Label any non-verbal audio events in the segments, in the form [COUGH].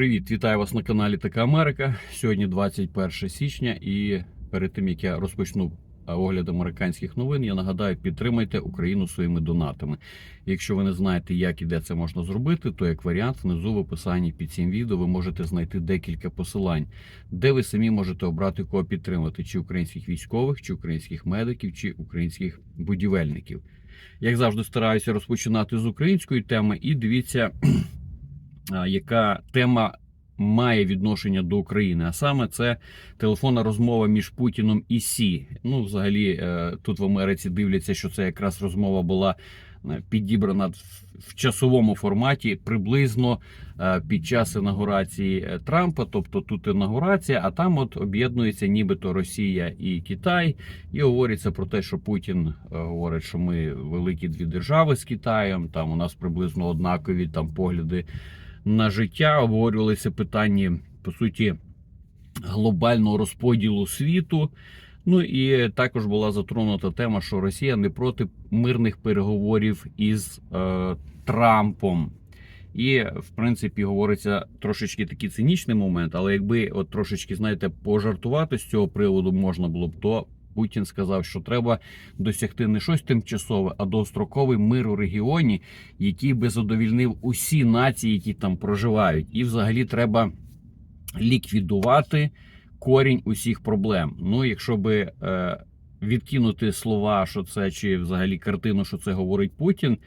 Привіт, вітаю вас на каналі Така Америка. Сьогодні 21 січня, і перед тим як я розпочну огляд американських новин, я нагадаю, підтримайте Україну своїми донатами. Якщо ви не знаєте, як і де це можна зробити, то як варіант внизу в описанні під цим відео ви можете знайти декілька посилань, де ви самі можете обрати кого підтримати: чи українських військових, чи українських медиків, чи українських будівельників. Як завжди, стараюся розпочинати з української теми, і дивіться яка тема має відношення до України. А саме це телефонна розмова між Путіном і Сі. Ну, взагалі, е, тут в Америці дивляться, що це якраз розмова була е, підібрана в- часовому форматі приблизно е, під час інаугурації е, Трампа. Тобто тут інаугурація, а там от об'єднується нібито Росія і Китай. І говориться про те, що Путін е, говорить, що ми великі дві держави з Китаєм. Там у нас приблизно однакові там погляди на життя. Обговорювалися питання по суті глобального розподілу світу. Ну і також була затронута тема, що Росія не проти мирних переговорів із е, Трампом. І, в принципі, говориться трошечки такий цинічний момент, але якби от трошечки, знаєте, пожартувати з цього приводу можна було б, то Путін сказав, що треба досягти не щось тимчасове, а довгостроковий мир у регіоні, який би задовільнив усі нації, які там проживають. І взагалі треба ліквідувати корінь усіх проблем. Ну, якщо би е, відкинути слова, що це чи взагалі картину, що це говорить Путін,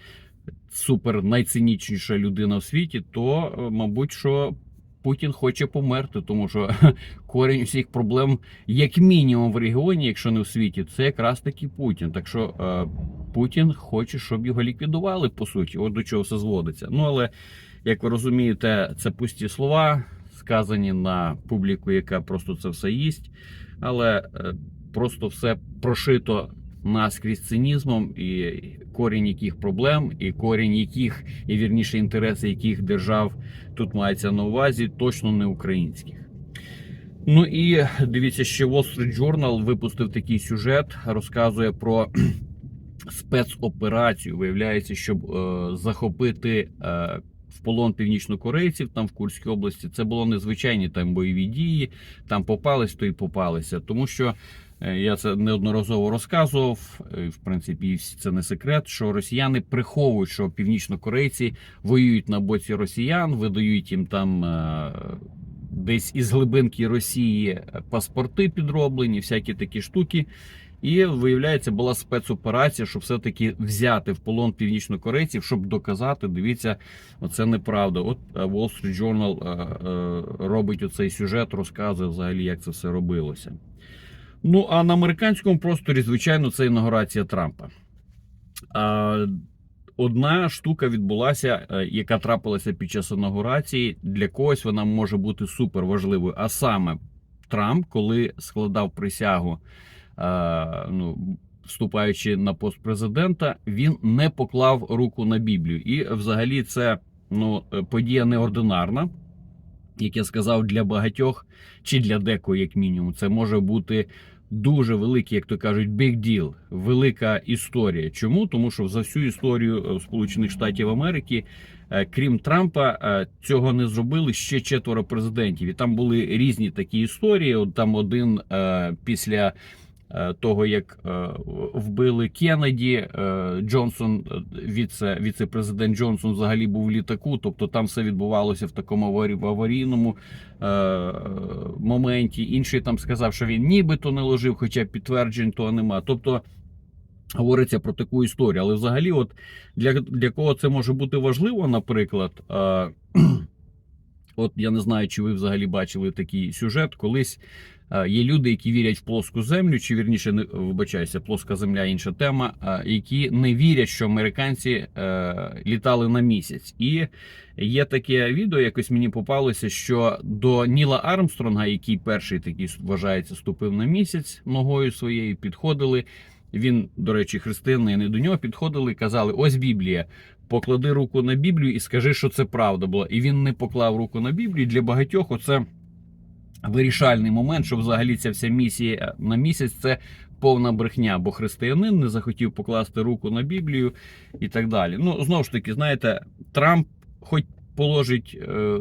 супер найцинічніша людина в світі, то, е, мабуть, що Путін хоче померти, тому що [LAUGHS] корінь усіх проблем, як мінімум, в регіоні, якщо не в світі, це якраз таки Путін. Так що е, Путін хоче, щоб його ліквідували, по суті. От до чого все зводиться. Ну але як ви розумієте, це пусті слова, сказані на публіку, яка просто це все їсть. Але е, просто все прошито наскрізь цинізмом, і корінь яких проблем, і корінь яких, і вірніше інтереси яких держав тут мається на увазі, точно не українських. Ну і дивіться, ще Wall Street Journal випустив такий сюжет, розказує про [CLEARS THROAT] спецоперацію. Виявляється, щоб е, захопити е, в полон північнокорейців там в Курській області. Це було незвичайні там бойові дії. Там попались, то і попалися. Тому що я це неодноразово розказував. е, В принципі, це не секрет, що росіяни приховують, що північнокорейці воюють на боці росіян, видають їм там. е, Десь із глибинки Росії е, паспорти підроблені, всякі такі штуки. І виявляється, була спецоперація, щоб все-таки взяти в полон північнокорейців, щоб доказати, дивіться, це неправда. От е, Wall Street Journal е, е, робить оцей сюжет, розказує взагалі, як це все робилося. Ну а на американському просторі, звичайно, це інаугурація Трампа. Одна штука відбулася, е, яка трапилася під час інаугурації. Для когось вона може бути супер важливою. А саме Трамп, коли складав присягу, е, ну, вступаючи на пост президента, він не поклав руку на Біблію. І взагалі це ну, е, подія неординарна. Як я сказав, для багатьох чи для декого, як мінімум, це може бути дуже великий, як то кажуть, big deal, велика історія. Чому? Тому що за всю історію е, Сполучених Штатів Америки, е, крім Трампа, е, цього не зробили ще четверо президентів. І там були різні такі історії. От там один після. Е, Того як е, вбили Кеннеді, е, Джонсон, віце, віце-президент Джонсон взагалі був в літаку. Тобто там все відбувалося в такому аварійному моменті. Інший там сказав, що він нібито не ложив, хоча підтверджень того нема. Тобто говориться про таку історію. Але взагалі, от для, для кого це може бути важливо, наприклад. [CLEARS THROAT] От я не знаю, чи ви взагалі бачили такий сюжет. Колись є люди, які вірять в плоску землю, чи вірніше не вибачаюся, плоска земля інша тема, е, які не вірять, що американці е, літали на місяць. І є таке відео, якось мені попалося, що до Ніла Армстронга, який перший такий вважається, ступив на місяць ногою своєю, підходили. Він, до речі, християнини до нього підходили і казали: ось Біблія. Поклади руку на Біблію і скажи, що це правда була. І він не поклав руку на Біблію. Для багатьох оце вирішальний момент, що взагалі ця вся місія на місяць це повна брехня, бо християнин не захотів покласти руку на Біблію і так далі. Ну, знову ж таки, знаєте, Трамп, хоч положить е,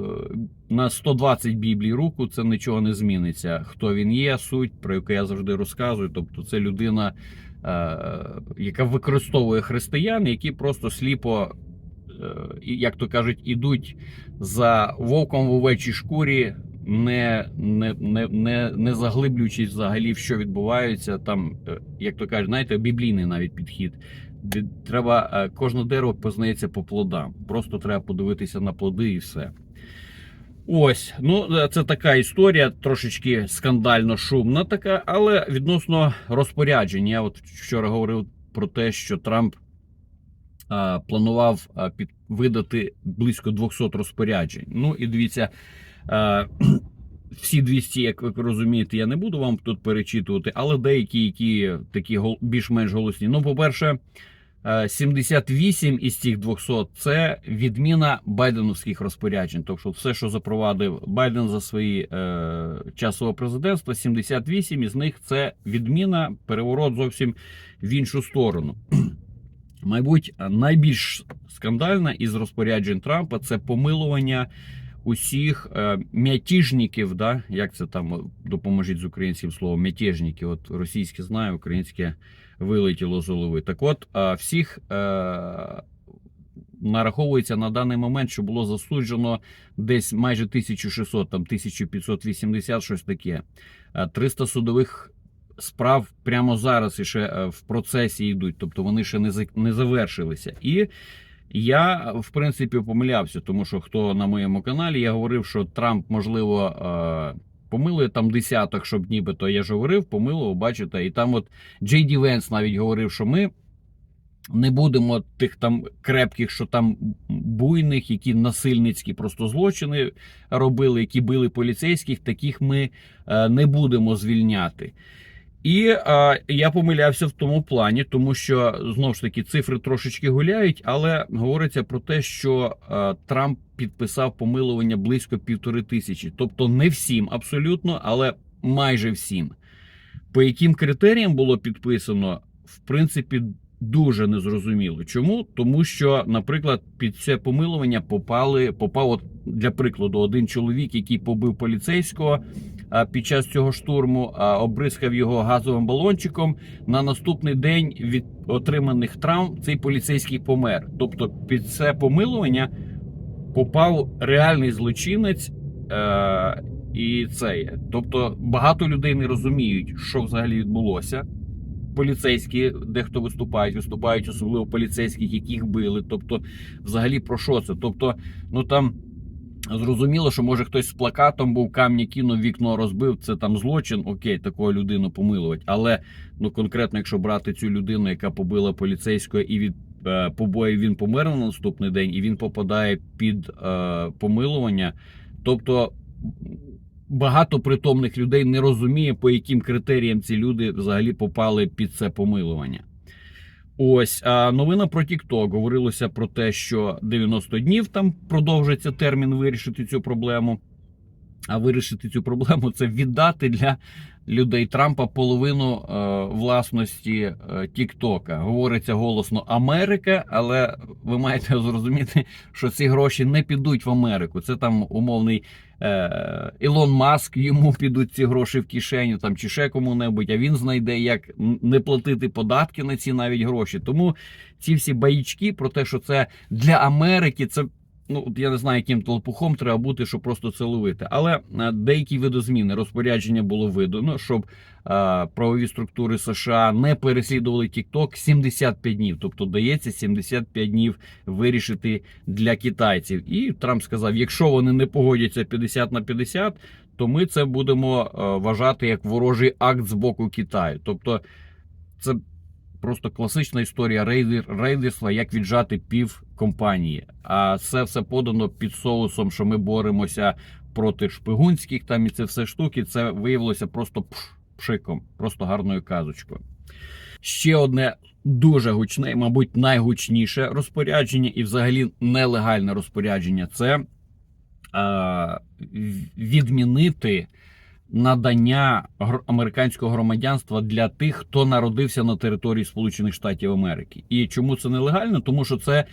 на 120 біблій руку, це нічого не зміниться. Хто він є, суть, про яку я завжди розказую. Тобто, це людина, е, яка використовує християн, які просто сліпо, е, як то кажуть, ідуть за вовком в овечій шкурі. Не, не, не, не, не заглиблюючись взагалі в що відбувається, там, е, як то кажуть, знаєте, біблійний навіть підхід. Треба е, кожне дерево познається по плодам. Просто треба подивитися на плоди і все. Ось, ну е, це така історія, трошечки скандально шумна така, але відносно розпоряджень. Я от вчора говорив про те, що Трамп а, планував а, під, видати близько 200 розпоряджень. Ну і дивіться, [CLEARS THROAT] всі 200, як ви розумієте, я не буду вам тут перечитувати, але деякі, які такі більш-менш голосні. Ну, по-перше, е, 78 із цих 200 – це відміна байденовських розпоряджень. Тобто, все, що запровадив Байден за свої е, часового президентства, 78 із них це відміна, переворот зовсім в іншу сторону. [CLEARS THROAT] Мабуть, найбільш скандальна із розпоряджень Трампа це помилування усіх е, мятіжників, да? як це там допоможіть з українським словом, мятежники. От російське знаю, українське вилетіло з голови. Так от, е, всіх е, нараховується на даний момент, що було засуджено десь майже 1600, там 1580, щось таке. Е, 300 судових справ прямо зараз і ще е, в процесі йдуть, тобто вони ще не, не завершилися. І я, в принципі, помилявся, тому що хто на моєму каналі, я говорив, що Трамп, можливо, е, помилує там десяток, щоб нібито я ж говорив, помилував, бачите, і там от Джей Ді Венс навіть говорив, що ми не будемо тих там крепких, що там буйних, які насильницькі просто злочини робили, які били поліцейських, таких ми е, не будемо звільняти. І е, я помилявся в тому плані, тому що знову ж таки цифри трошечки гуляють, але говориться про те, що е, Трамп підписав помилування близько півтори тисячі, тобто не всім абсолютно, але майже всім. По яким критеріям було підписано, в принципі, дуже незрозуміло. Чому? Тому що, наприклад, під це помилування попали, попав, от, для прикладу, один чоловік, який побив поліцейського під час цього штурму, а, обризкав його газовим балончиком. На наступний день від отриманих травм цей поліцейський помер. Тобто, під це помилування попав реальний злочинець. Е- і це є. Тобто багато людей не розуміють, що взагалі відбулося. Поліцейські, дехто виступають, виступають особливо поліцейських, яких били. Тобто, взагалі про що це? Тобто, ну там зрозуміло, що може хтось з плакатом був камні кинув, вікно розбив. Це там злочин. Окей, такого людину помилувати. Але ну конкретно, якщо брати цю людину, яка побила поліцейського, і від е, побоїв він помер на наступний день, і він попадає під е, помилування. Тобто багато притомних людей не розуміє, по яким критеріям ці люди взагалі попали під це помилування. Ось а новина про TikTok. Говорилося про те, що 90 днів там продовжиться термін вирішити цю проблему. А вирішити цю проблему це віддати для людей Трампа половину е, власності е, Тіктока. Говориться голосно Америка, але ви маєте зрозуміти, що ці гроші не підуть в Америку. Це там умовний е, Ілон Маск, йому підуть ці гроші в кишеню там чи ще кому-небудь, а він знайде, як не платити податки на ці навіть гроші. Тому ці всі баїчки про те, що це для Америки, це ну от я не знаю, яким толпухом треба бути, щоб просто це ловити. Але е, деякі видозміни розпорядження було видано, щоб е, правові структури США не переслідували TikTok 75 днів. Тобто дається 75 днів вирішити для китайців. І Трамп сказав: якщо вони не погодяться 50 на 50, то ми це будемо е, вважати як ворожий акт з боку Китаю. Тобто, це просто класична історія рейдер, рейдерства, як віджати пів компанії. А це все подано під соусом, що ми боремося проти шпигунських там і це все штуки. Це виявилося просто пшиком, просто гарною казочкою. Ще одне дуже гучне, мабуть, найгучніше розпорядження, і взагалі нелегальне розпорядження це е, відмінити надання американського громадянства для тих, хто народився на території Сполучених Штатів Америки. І чому це нелегально? Тому що це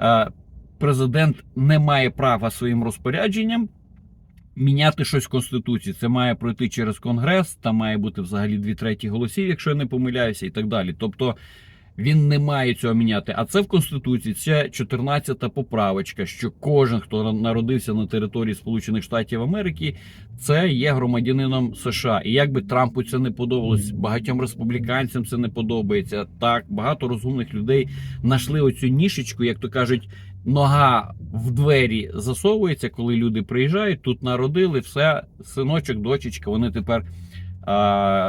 е, президент не має права своїм розпорядженням міняти щось в Конституції. Це має пройти через Конгрес, там має бути взагалі дві треті голосів, якщо я не помиляюся, і так далі. Тобто він не має цього міняти. А це в Конституції це 14-та поправочка, що кожен, хто народився на території Сполучених Штатів Америки, це є громадянином США. І як би Трампу це не подобалось, багатьом республіканцям це не подобається. Так, багато розумних людей знайшли оцю нішечку, як то кажуть. Нога в двері засовується, коли люди приїжджають. Тут народили все, синочок, дочечка. Вони тепер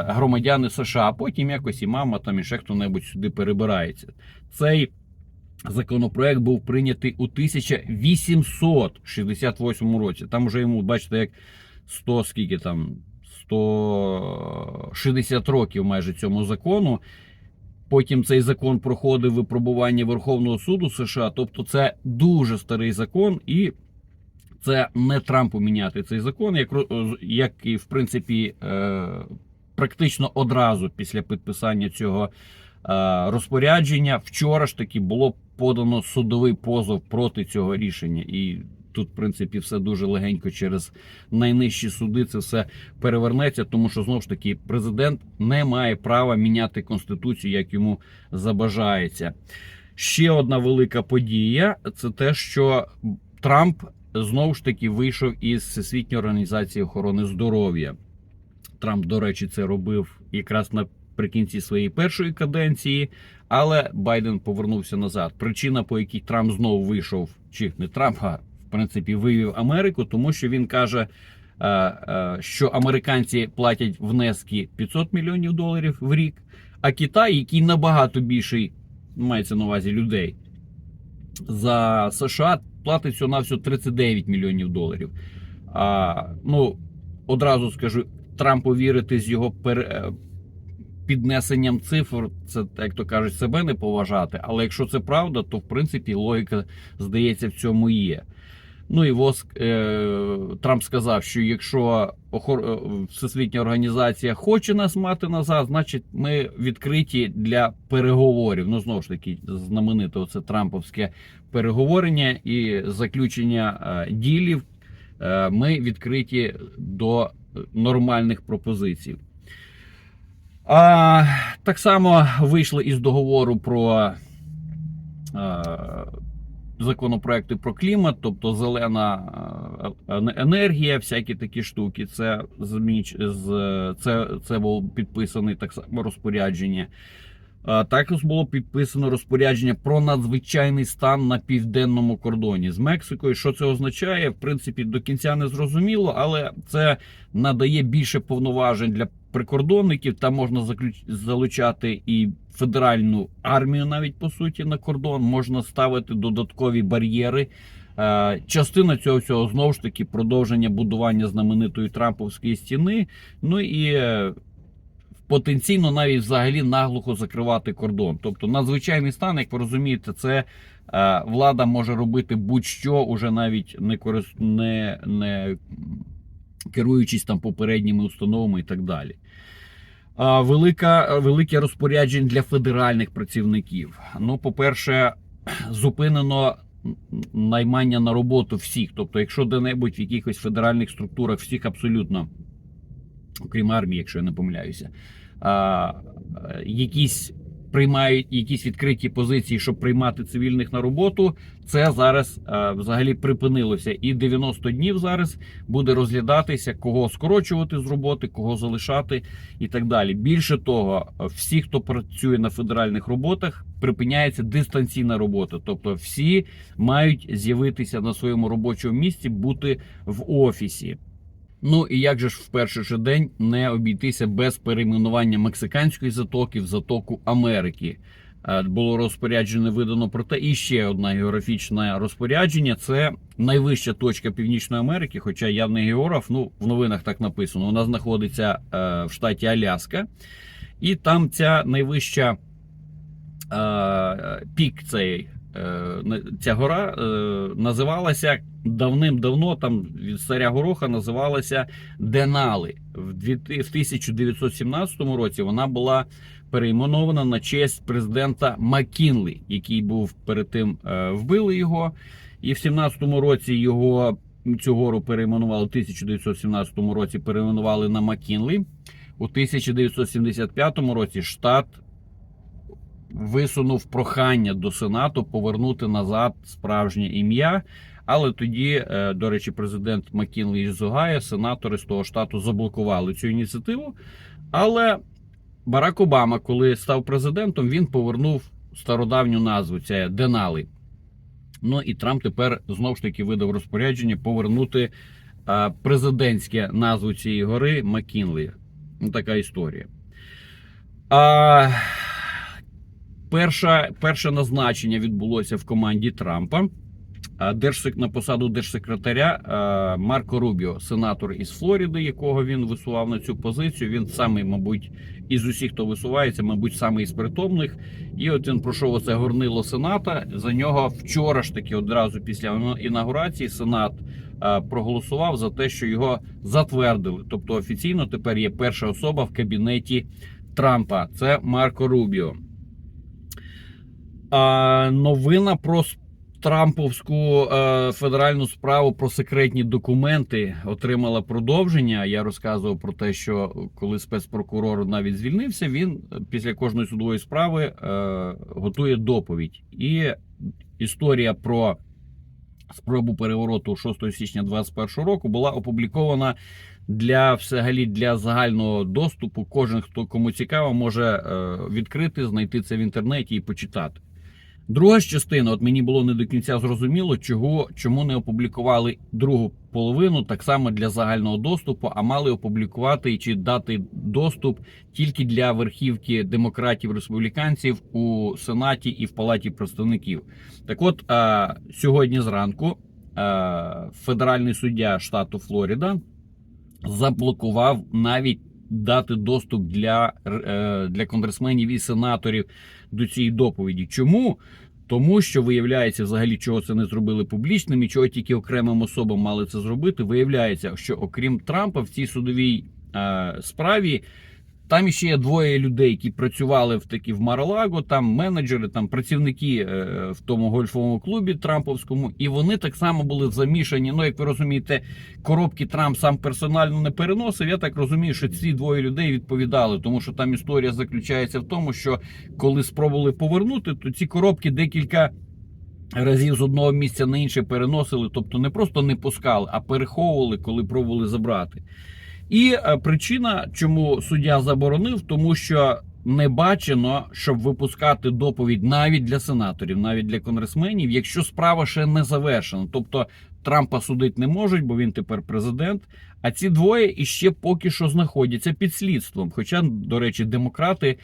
громадяни США. А потім якось і мама там і ще хто-небудь сюди перебирається. Цей законопроект був прийнятий у 1868 році. Там вже йому, бачите, як 100 скільки там 160 років майже цьому закону. Потім цей закон проходив випробування Верховного суду США. Тобто, це дуже старий закон, і це не Трампу міняти цей закон, як, ро- як і в принципі е, практично одразу після підписання цього е, розпорядження. Вчора ж таки було подано судовий позов проти цього рішення. І тут, в принципі, все дуже легенько через найнижчі суди це все перевернеться, тому що знову ж таки президент не має права міняти конституцію, як йому забажається. Ще одна велика подія це те, що Трамп знову ж таки вийшов із Всесвітньої організації охорони здоров'я. Трамп, до речі, це робив якраз наприкінці своєї першої каденції, але Байден повернувся назад. Причина, по якій Трамп знову вийшов, чи не Трамп, а в принципі вивів Америку, тому що він каже, е, е, що американці платять внески 500 мільйонів доларів в рік, а Китай, який набагато більший, мається на увазі людей, за США платить всього на всього 39 мільйонів доларів. А, ну, одразу скажу, Трампу вірити з його пер... е, піднесенням цифр, це, як то кажуть, себе не поважати. Але якщо це правда, то в принципі логіка, здається, в цьому є. Ну і воск е, Трамп сказав, що якщо Всесвітня організація хоче нас мати назад, значить ми відкриті для переговорів. Ну знову ж таки, знамените це Трамповське переговорення і заключення е, ділів. Е, ми відкриті до нормальних пропозицій. А, так само вийшли із договору про е, законопроекти про клімат, тобто зелена е, енергія, всякі такі штуки. Це це, це було підписане так само розпорядження. Також було підписано розпорядження про надзвичайний стан на південному кордоні з Мексикою. Що це означає? В принципі, до кінця не зрозуміло, але це надає більше повноважень для прикордонників. Там можна залучати і федеральну армію, навіть по суті, на кордон. Можна ставити додаткові бар'єри. Е, Частина цього всього знову ж таки продовження будування знаменитої Трамповської стіни. Ну і е, потенційно навіть взагалі наглухо закривати кордон. Тобто надзвичайний стан, як ви розумієте, це е, влада може робити будь-що, уже навіть не корис... не, не керуючись там попередніми установами і так далі. Велика, велике розпоряджень для федеральних працівників. Ну, по-перше, [CLEARS THROAT] зупинено наймання на роботу всіх. Тобто, якщо де-небудь в якихось федеральних структурах всіх абсолютно, окрім армії, якщо я не помиляюся, якісь приймають якісь відкриті позиції, щоб приймати цивільних на роботу, це зараз а, взагалі припинилося. І 90 днів зараз буде розглядатися, кого скорочувати з роботи, кого залишати і так далі. Більше того, всі, хто працює на федеральних роботах, припиняється дистанційна робота. Тобто, всі мають з'явитися на своєму робочому місці, бути в офісі. Ну і як же ж в перший же день не обійтися без перейменування мексиканської затоки в затоку Америки? Е, Було розпорядження видано про те, і ще одне географічне розпорядження це найвища точка Північної Америки. Хоча я не географ, ну в новинах так написано. Вона знаходиться е, в штаті Аляска, і там ця найвища е, пік цей. Е, Ця гора е, називалася давним-давно, там від царя Гороха називалася Денали. В 1917 році вона була перейменована на честь президента Маккінлі, який був перед тим е, вбили його. І в 17-му році його цю гору перейменували, в 1917 році перейменували на Макінлі. У 1975 році штат висунув прохання до Сенату повернути назад справжнє ім'я. Але тоді, е, до речі, президент Макінлі із Огайо, сенатори з того штату заблокували цю ініціативу. Але Барак Обама, коли став президентом, він повернув стародавню назву це Денали. Ну і Трамп тепер знову ж таки видав розпорядження повернути е, президентське назву цієї гори Макінлі. Ну, така історія. А, перша, перше назначення відбулося в команді Трампа. На посаду держсекретаря Марко Рубіо, сенатор із Флориди, якого він висував на цю позицію. Він самий, мабуть, із усіх, хто висувається, мабуть, самий із притомних. І от він пройшов оце горнило Сената. За нього вчора ж таки, одразу після інаугурації, Сенат проголосував за те, що його затвердили. Тобто офіційно тепер є перша особа в кабінеті Трампа. Це Марко Рубіо. Новина про Трамповську е, федеральну справу про секретні документи отримала продовження. Я розказував про те, що коли спецпрокурор навіть звільнився, він е, після кожної судової справи е, готує доповідь. І історія про спробу перевороту 6 січня 2021 року була опублікована для взагалі для загального доступу. Кожен, хто кому цікаво, може відкрити, знайти це в інтернеті і почитати. Друга ж частина, от мені було не до кінця зрозуміло, чого, чому не опублікували другу половину так само для загального доступу, а мали опублікувати чи дати доступ тільки для верхівки демократів республіканців у Сенаті і в Палаті представників. Так от а, сьогодні зранку а, федеральний суддя штату Флорида заблокував навіть дати доступ для, е, для конгресменів і сенаторів до цієї доповіді. Чому? Тому що виявляється, взагалі, чого це не зробили публічним і чого тільки окремим особам мали це зробити. Виявляється, що окрім Трампа в цій судовій е, справі. Там ще є двоє людей, які працювали в такі в Маралаго, там менеджери, там працівники е, в тому гольфовому клубі Трамповському, і вони так само були замішані. Ну, як ви розумієте, коробки Трамп сам персонально не переносив. Я так розумію, що ці двоє людей відповідали, тому що там історія заключається в тому, що коли спробували повернути, то ці коробки декілька. Разів з одного місця на інше переносили, тобто не просто не пускали, а переховували, коли пробували забрати. І е, причина, чому суддя заборонив, тому що не бачено, щоб випускати доповідь навіть для сенаторів, навіть для конгресменів, якщо справа ще не завершена. Тобто Трампа судити не можуть, бо він тепер президент. А ці двоє іще поки що знаходяться під слідством. Хоча, до речі, демократи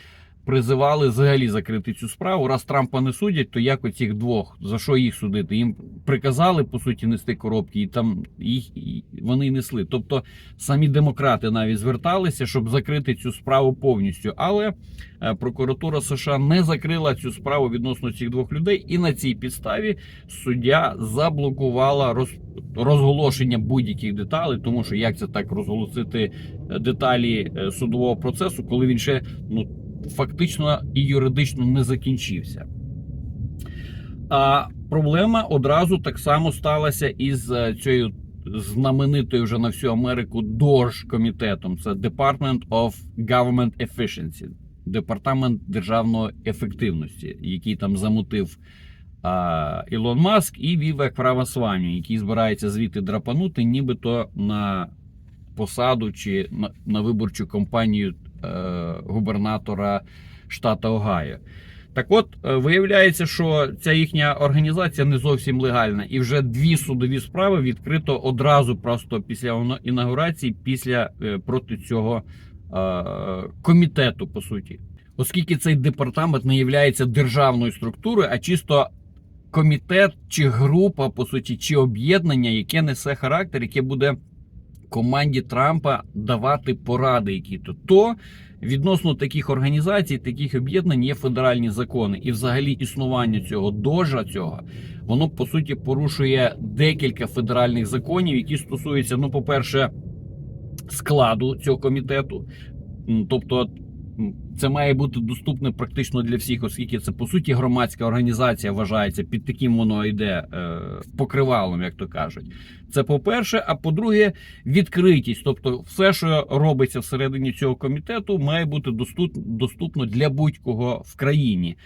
призивали взагалі закрити цю справу. Раз Трампа не судять, то як оцих двох за що їх судити? Їм приказали по суті нести коробки, і там їх і вони несли. Тобто самі демократи навіть зверталися, щоб закрити цю справу повністю. Але е, прокуратура США не закрила цю справу відносно цих двох людей, і на цій підставі суддя заблокувала роз, розголошення будь-яких деталей, тому що як це так розголосити е, деталі е, судового процесу, коли він ще ну фактично і юридично не закінчився. А проблема одразу так само сталася із е, цією знаменитою вже на всю Америку DOGE комітетом. Це Department of Government Efficiency, департамент державної ефективності, який там замутив а, Ілон Маск і вів як право Сваню, який збирається звідти драпанути, нібито на посаду чи на, на виборчу кампанію губернатора штата Огайо. Так от, е, виявляється, що ця їхня організація не зовсім легальна, і вже дві судові справи відкрито одразу просто після інаугурації, після е, проти цього е, комітету, по суті. Оскільки цей департамент не є державною структурою, а чисто комітет чи група, по суті, чи об'єднання, яке несе характер, яке буде команді Трампа давати поради, які то то відносно таких організацій, таких об'єднань є федеральні закони, і взагалі існування цього дожа цього воно по суті порушує декілька федеральних законів, які стосуються, ну, по-перше, складу цього комітету, тобто. Це має бути доступне практично для всіх, оскільки це по суті громадська організація вважається під таким воно йде е, покривалом, як то кажуть. Це по-перше, а по-друге, відкритість. Тобто, все, що робиться всередині цього комітету, має бути доступ- доступно для будь-кого в країні.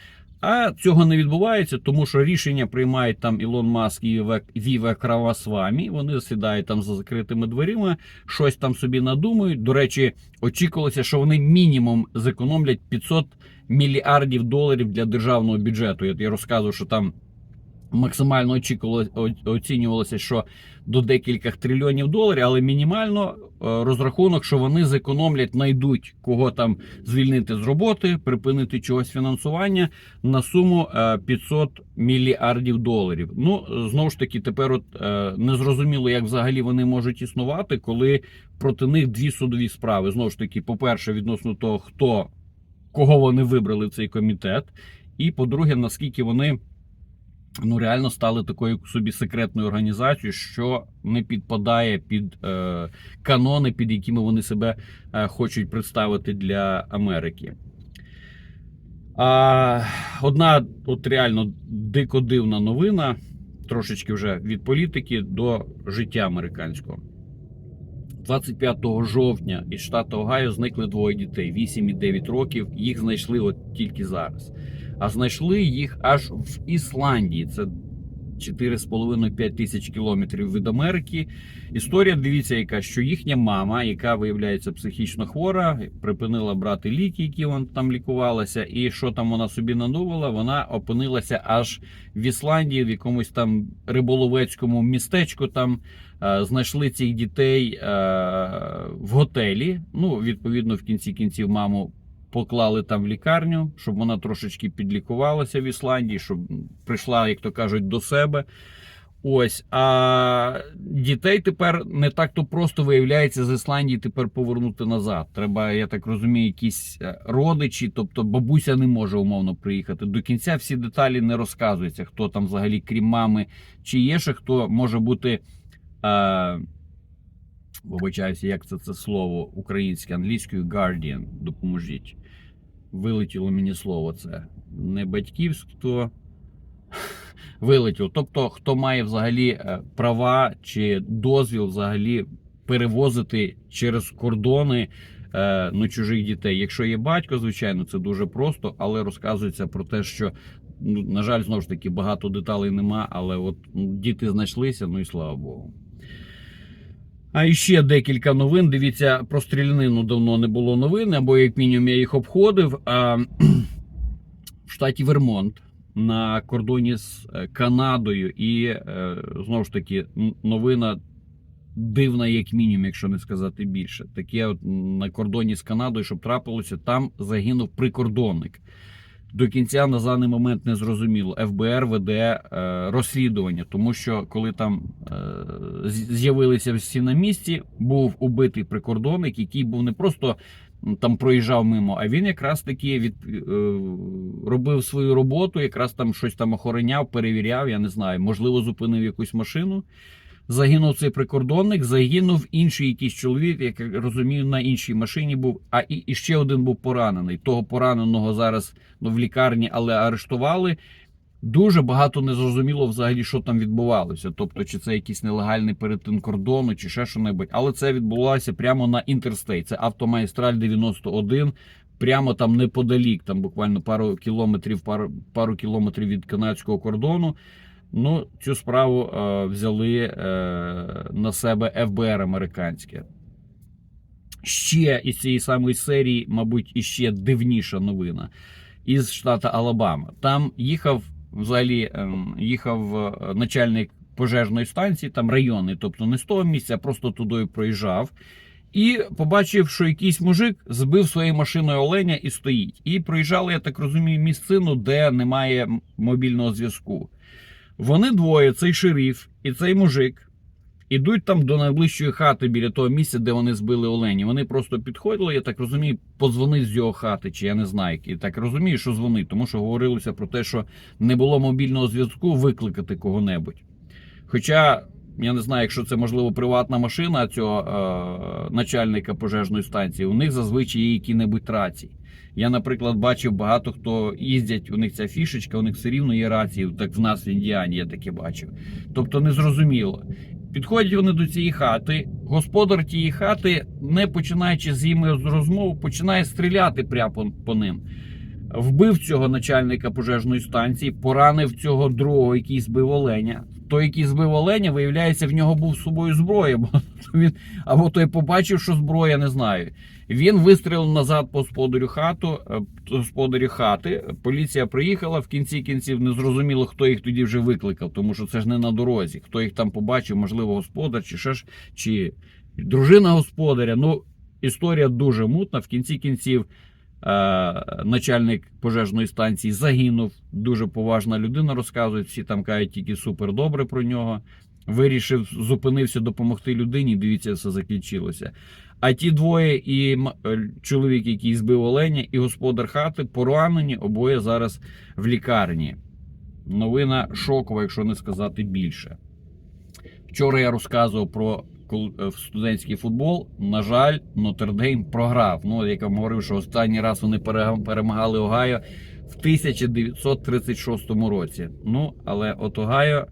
А цього не відбувається, тому що рішення приймають там Ілон Маск і Віве Кравасвамі. Вони сідають там за закритими дверима, щось там собі надумають. До речі, очікувалося, що вони мінімум зекономлять 500 мільярдів доларів для державного бюджету. Я розказував, що там максимально оцінювалося, що до декількох трильйонів доларів, але мінімально е, розрахунок, що вони зекономлять, знайдуть кого там звільнити з роботи, припинити чогось фінансування на суму е, 500 мільярдів доларів. Ну знову ж таки, тепер от е, незрозуміло, як взагалі вони можуть існувати, коли проти них дві судові справи. Знову ж таки, по-перше, відносно того, хто кого вони вибрали в цей комітет, і по-друге, наскільки вони ну реально стали такою собі секретною організацією, що не підпадає під е, канони, під якими вони себе е, хочуть представити для Америки. А, одна от реально дико дивна новина, трошечки вже від політики до життя американського. 25 жовтня із штату Огайо зникли двоє дітей 8 і 9 років. Їх знайшли от тільки зараз. А знайшли їх аж в Ісландії. Це 4,5-5 тисяч кілометрів від Америки. Історія, дивіться, яка що їхня мама, яка виявляється психічно хвора, припинила брати ліки, які вона там лікувалася, і що там вона собі надумала, вона опинилася аж в Ісландії, в якомусь там риболовецькому містечку. Там е, знайшли цих дітей е, в готелі. Ну, відповідно, в кінці кінців маму поклали там в лікарню, щоб вона трошечки підлікувалася в Ісландії, щоб прийшла, як то кажуть, до себе. Ось, а дітей тепер не так то просто виявляється з Ісландії тепер повернути назад. Треба, я так розумію, якісь е, родичі, тобто бабуся не може умовно приїхати. До кінця всі деталі не розказуються, хто там взагалі, крім мами, чи є ще хто може бути. Е, Вибачаюся, як це це слово українське, англійською guardian, допоможіть. Вилетіло мені слово це. Не батьківство. [LAUGHS] Вилетіло. Тобто, хто має взагалі е, права чи дозвіл взагалі перевозити через кордони е, ну, чужих дітей. Якщо є батько, звичайно, це дуже просто, але розказується про те, що, ну, на жаль, знову ж таки, багато деталей нема, але от ну, діти знайшлися, ну і слава Богу. А ще декілька новин. Дивіться, про стрілянину давно не було новин, або як мінімум я їх обходив. А, [CLEARS THROAT] в штаті Вермонт на кордоні з е, Канадою, і е, знову ж таки новина дивна, як мінімум, якщо не сказати більше. Таке от на кордоні з Канадою, щоб трапилося, там загинув прикордонник. До кінця на даний момент не зрозуміло. ФБР веде е, розслідування, тому що коли там е, з'явилися всі на місці, був убитий прикордонник, який був не просто там проїжджав мимо, а він якраз таки від, е, робив свою роботу, якраз там щось там охороняв, перевіряв. Я не знаю, можливо, зупинив якусь машину. Загинув цей прикордонник, загинув інший якийсь чоловік, як я розумію, на іншій машині був. А і, і ще один був поранений. Того пораненого зараз ну, в лікарні, але арештували. Дуже багато незрозуміло взагалі, що там відбувалося. Тобто, чи це якийсь нелегальний перетин кордону, чи ще що-небудь. Але це відбулося прямо на інтерстейт. Це автомагістраль 91, прямо там неподалік, там буквально пару кілометрів, пару, пару кілометрів від канадського кордону. Ну, цю справу е, взяли е, на себе ФБР американське. Ще із цієї самої серії, мабуть, іще дивніша новина із штата Алабама. Там їхав взагалі ем, їхав е, начальник пожежної станції, там районний, тобто не з того місця, просто туди проїжджав. І побачив, що якийсь мужик збив своєю машиною оленя і стоїть. І проїжджали, я так розумію, місцину, де немає мобільного зв'язку. Вони двоє, цей шериф і цей мужик, ідуть там до найближчої хати біля того місця, де вони збили олені. Вони просто підходили, я так розумію, подзвонить з його хати, чи я не знаю. І так розумію, що дзвонить, тому що говорилося про те, що не було мобільного зв'язку, викликати кого-небудь. Хоча. Я не знаю, якщо це можливо приватна машина цього е, начальника пожежної станції. У них зазвичай є які-небудь рації. Я, наприклад, бачив багато хто їздять, у них ця фішечка, у них все рівно є рації. Так в нас в Індіані я таке бачив. Тобто незрозуміло. Підходять вони до цієї хати. Господар тієї хати, не починаючи з ними розмов, починає стріляти прямо по ним. Вбив цього начальника пожежної станції, поранив цього другого, який збив оленя. Той, який збив оленя, виявляється, в нього був з собою зброя. Бо [LAUGHS] він або той побачив, що зброя, не знаю. Він вистрілив назад по господарю хату, е, господарю хати. Поліція приїхала. В кінці кінців не зрозуміло, хто їх тоді вже викликав, тому що це ж не на дорозі. Хто їх там побачив, можливо, господар, чи ще ж, чи дружина господаря. Ну, історія дуже мутна. В кінці кінців начальник пожежної станції загинув. Дуже поважна людина розказують. Всі там кажуть тільки супер добре про нього. Вирішив, зупинився допомогти людині. Дивіться, все закінчилося. А ті двоє, і е, чоловік, який збив оленя, і господар хати поранені, обоє зараз в лікарні. Новина шокова, якщо не сказати більше. Вчора я розказував про е, студентський футбол. На жаль, Нотр-Дейм програв. Ну, як я вам говорив, що останній раз вони пере- перемагали Огайо в 1936 році. Ну, але от Огайо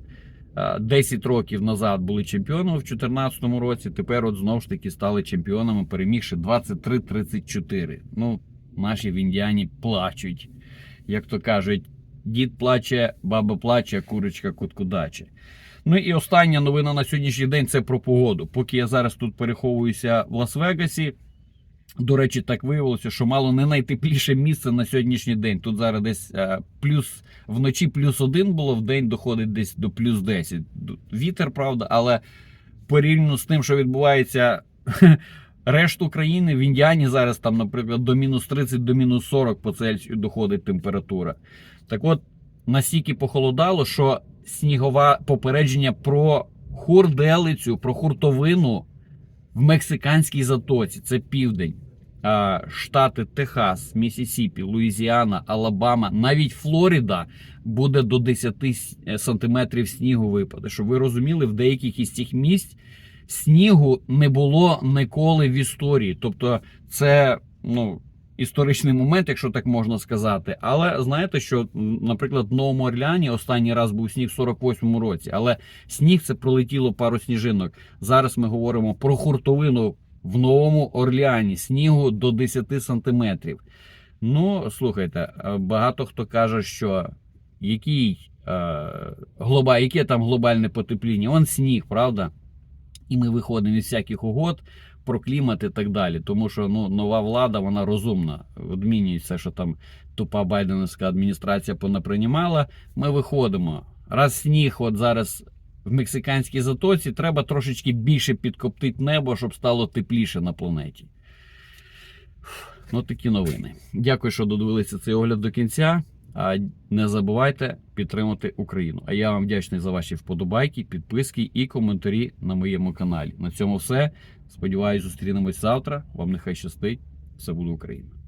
е, 10 років назад були чемпіонами в 2014 році. Тепер от знову ж таки стали чемпіонами, перемігши 23-34. Ну, наші в Індіані плачуть. Як то кажуть, дід плаче, баба плаче, курочка куткудаче. Ну і остання новина на сьогоднішній день це про погоду. Поки я зараз тут переховуюся в Лас-Вегасі. До речі, так виявилося, що мало не найтепліше місце на сьогоднішній день. Тут зараз десь е, плюс вночі плюс один було, в день доходить десь до плюс 10. Вітер, правда, але порівняно з тим, що відбувається [LAUGHS] решту країни, в Індіані зараз там, наприклад, до мінус 30, до мінус 40 по Цельсію доходить температура. Так от, настільки похолодало, що снігове попередження про хурделицю, про хуртовину в мексиканській затоці. Це південь. Штати Техас, Місісіпі, Луїзіана, Алабама, навіть Флорида буде до 10 е, сантиметрів снігу випаде. Щоб ви розуміли, в деяких із цих місць снігу не було ніколи в історії. Тобто, це ну, історичний момент, якщо так можна сказати. Але знаєте, що, наприклад, в Новому Орлеані останній раз був сніг в 48-му році, але сніг це пролетіло пару сніжинок. Зараз ми говоримо про хуртовину в Новому Орлеані, снігу до 10 сантиметрів. Ну, слухайте, е, багато хто каже, що який, е, глоба, яке там глобальне потепління? Он сніг, правда? І ми виходимо із всяких угод про клімат і так далі. Тому що ну, нова влада, вона розумна. Відмінює все, що там тупа байденівська адміністрація понаприймала. Ми виходимо. Раз сніг, от зараз в мексиканській затоці, треба трошечки більше підкоптити небо, щоб стало тепліше на планеті. Ну, такі новини. Дякую, що додивилися цей огляд до кінця. А не забувайте підтримати Україну. А я вам вдячний за ваші вподобайки, підписки і коментарі на моєму каналі. На цьому все. Сподіваюсь, зустрінемось завтра. Вам нехай щастить. Все буде Україна.